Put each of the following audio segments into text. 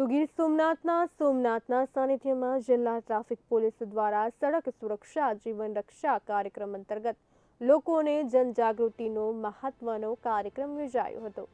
તો ગીર સોમનાથના સોમનાથના સાનિધ્યમાં જિલ્લા ટ્રાફિક પોલીસ દ્વારા સડક સુરક્ષા, જીવન રક્ષા કાર્યક્રમ અંતર્ગત લોકોને જનજાગૃતિનો મહત્વનો કાર્યક્રમ યોજાયો હતો.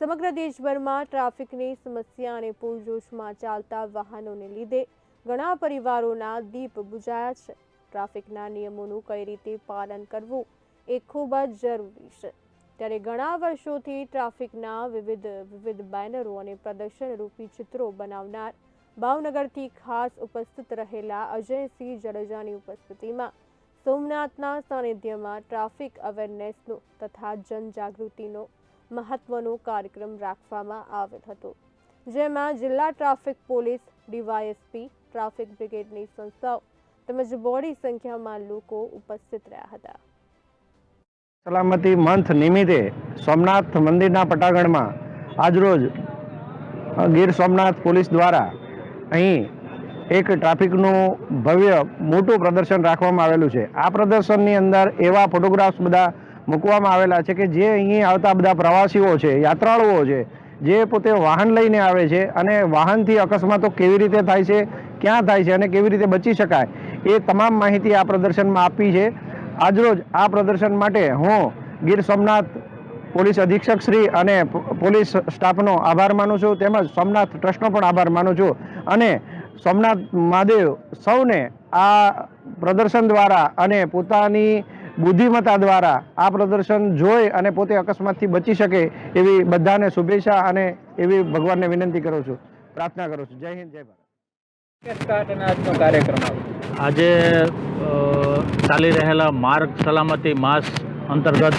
સમગ્ર દેશભરમાં ટ્રાફિકની સમસ્યા અને પૂરજોશમાં ચાલતા વાહનોને લીધે ઘણા પરિવારોના દીપ બુજાયા છે. ટ્રાફિકના નિયમોનું કઈ રીતે પાલન કરવું એ ખૂબ જ જરૂરી છે. ત્યારે ઘણા વર્ષોથી ટ્રાફિકના વિવિધ વિવિધ બેનરો અને પ્રદર્શન રૂપી ચિત્રો બનાવનાર ભાવનગરથી ખાસ ઉપસ્થિત રહેલા અજયસિંહ જડેજાની ઉપસ્થિતિમાં સોમનાથના સાનિધ્યમાં ટ્રાફિક અવેરનેસનો તથા જનજાગૃતિનો મહત્વનો કાર્યક્રમ રાખવામાં આવ્યો હતો, જેમાં જિલ્લા ટ્રાફિક પોલીસ, ડીવાયએસપી, ટ્રાફિક બ્રિગેડની સંસ્થાઓ તેમજ બોડી સંખ્યામાં લોકો ઉપસ્થિત રહ્યા હતા. સલામતી મંથ નિમિત્તે સોમનાથ મંદિરના પટાગણમાં આજરોજ ગીર સોમનાથ પોલીસ દ્વારા અહીં એક ટ્રાફિકનું ભવ્ય મોટું પ્રદર્શન રાખવામાં આવેલું છે. આ પ્રદર્શનની અંદર એવા ફોટોગ્રાફ્સ બધા મૂકવામાં આવેલા છે કે જે અહીં આવતા બધા પ્રવાસીઓ છે, યાત્રાળુઓ છે, જે પોતે વાહન લઈને આવે છે અને વાહનથી અકસ્માતો કેવી રીતે થાય છે, ક્યાં થાય છે અને કેવી રીતે બચી શકાય એ તમામ માહિતી આ પ્રદર્શનમાં આપી છે. આજરોજ આ પ્રદર્શન માટે હું ગીર સોમનાથ પોલીસ અધિક્ષક શ્રી અને પો- પોલીસ સ્ટાફનો આભાર માનું છું તેમજ સોમનાથ ટ્રસ્ટનો પણ આભાર માનું છું. અને સોમનાથ મહાદેવ સૌને આ પ્રદર્શન દ્વારા અને પોતાની બુદ્ધિમત્તા દ્વારા આ પ્રદર્શન જોઈ અને પોતે અકસ્માતથી બચી શકે એવી બધાને શુભેચ્છા અને એવી ભગવાનને વિનંતી કરું છું. પ્રાર્થના કરું છું. જય હિન્દ જય ભારત. સ્ટાર્ટ અને આજનો કાર્યક્રમ આજે ચાલી રહેલા માર્ગ સલામતી માસ અંતર્ગત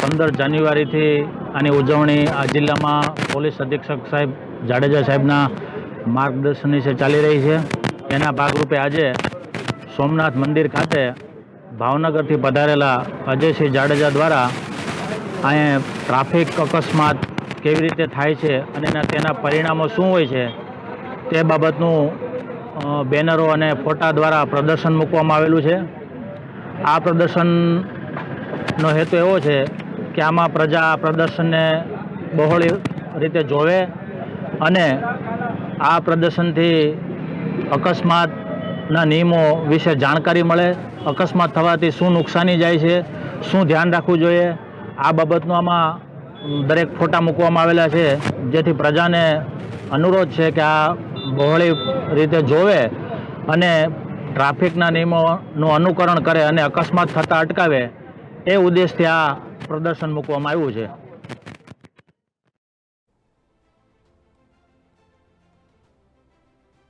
પંદર જાન્યુઆરીથી આની ઉજવણી આ જિલ્લામાં પોલીસ અધિક્ષક સાહેબ જાડેજા સાહેબના માર્ગદર્શન વિશે ચાલી રહી છે. એના ભાગરૂપે આજે સોમનાથ મંદિર ખાતે ભાવનગરથી પધારેલા અજયસિંહ જાડેજા દ્વારા અહીંયા ટ્રાફિક અકસ્માત કેવી રીતે થાય છે અને તેના પરિણામો શું હોય છે તે બાબતનું બેનરો અને ફોટા દ્વારા પ્રદર્શન મૂકવામાં આવેલું છે. આ પ્રદર્શનનો હેતુ એવો છે કે આમાં પ્રજા આ પ્રદર્શનને બહોળી રીતે જોવે અને આ પ્રદર્શનથી અકસ્માતના નિયમો વિશે જાણકારી મળે, અકસ્માત થવાથી શું નુકસાની જાય છે, શું ધ્યાન રાખવું જોઈએ, આ બાબતનું આમાં દરેક ફોટા મૂકવામાં આવેલા છે, જેથી પ્રજાને અનુરોધ છે કે આ બહોળી રીતે જોવે અને ટ્રાફિકના નિયમોનું અનુકરણ કરે અને અકસ્માત થતાં અટકાવે, એ ઉદ્દેશથી આ પ્રદર્શન મૂકવામાં આવ્યું છે.